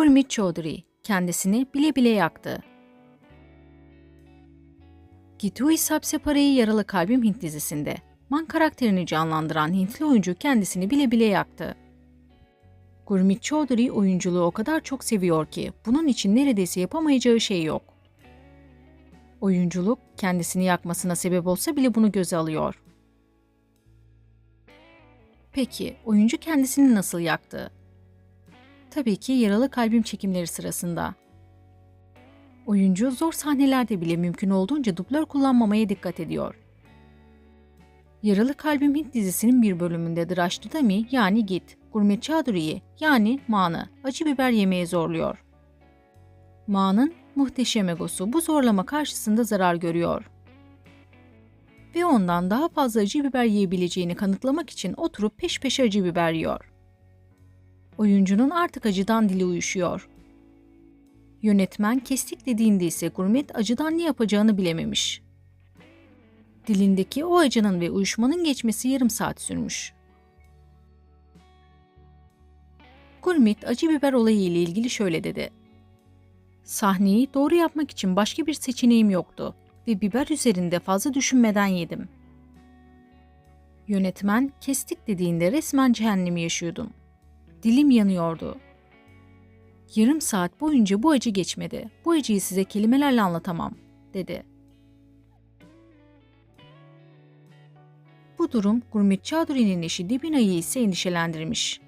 Gurmit Chaudhry kendisini bile bile yaktı. Gitu Sabse Pare'yi Yaralı Kalbim Hint dizisinde Man karakterini canlandıran Hintli oyuncu kendisini bile bile yaktı. Gurmit Chaudhry oyunculuğu o kadar çok seviyor ki bunun için neredeyse yapamayacağı şey yok. Oyunculuk kendisini yakmasına sebep olsa bile bunu göze alıyor. Peki oyuncu kendisini nasıl yaktı? Tabii ki yaralı kalbim çekimleri sırasında. Oyuncu zor sahnelerde bile mümkün olduğunca dublör kullanmamaya dikkat ediyor. Yaralı Kalbim Hint dizisinin bir bölümünde Drashtadami yani Git, Gurmet Chaudhry'yi yani Man'ı acı biber yemeye zorluyor. Ma'nın muhteşem egosu bu zorlama karşısında zarar görüyor. Ve ondan daha fazla acı biber yiyebileceğini kanıtlamak için oturup peş peşe acı biber yiyor. Oyuncunun artık acıdan dili uyuşuyor. Yönetmen kestik dediğinde ise Gurmet acıdan ne yapacağını bilememiş. Dilindeki o acının ve uyuşmanın geçmesi yarım saat sürmüş. Gurmit acı biber olayı ile ilgili şöyle dedi. Sahneyi doğru yapmak için başka bir seçeneğim yoktu ve biber üzerinde fazla düşünmeden yedim. Yönetmen kestik dediğinde resmen cehennemi yaşıyordum. Dilim yanıyordu. Yarım saat boyunca bu acı geçmedi. Bu acıyı size kelimelerle anlatamam, dedi. Bu durum Gurmit Chaudhry'nin eşi Debina'yı ise endişelendirmiş.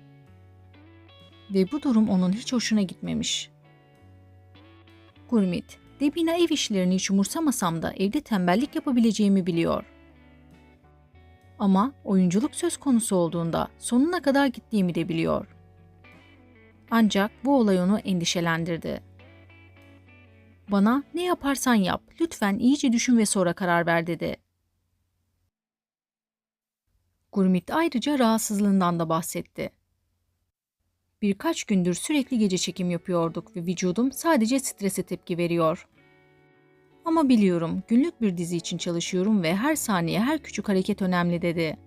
Ve bu durum onun hiç hoşuna gitmemiş. Gurmit, Debina ev işlerini hiç umursamasam da evde tembellik yapabileceğimi biliyor. Ama oyunculuk söz konusu olduğunda sonuna kadar gittiğimi de biliyor. Ancak bu olay onu endişelendirdi. Bana ne yaparsan yap, lütfen iyice düşün ve sonra karar ver dedi. Gurmit ayrıca rahatsızlığından da bahsetti. Birkaç gündür sürekli gece çekim yapıyorduk ve vücudum sadece strese tepki veriyor. Ama biliyorum günlük bir dizi için çalışıyorum ve her saniye her küçük hareket önemli dedi.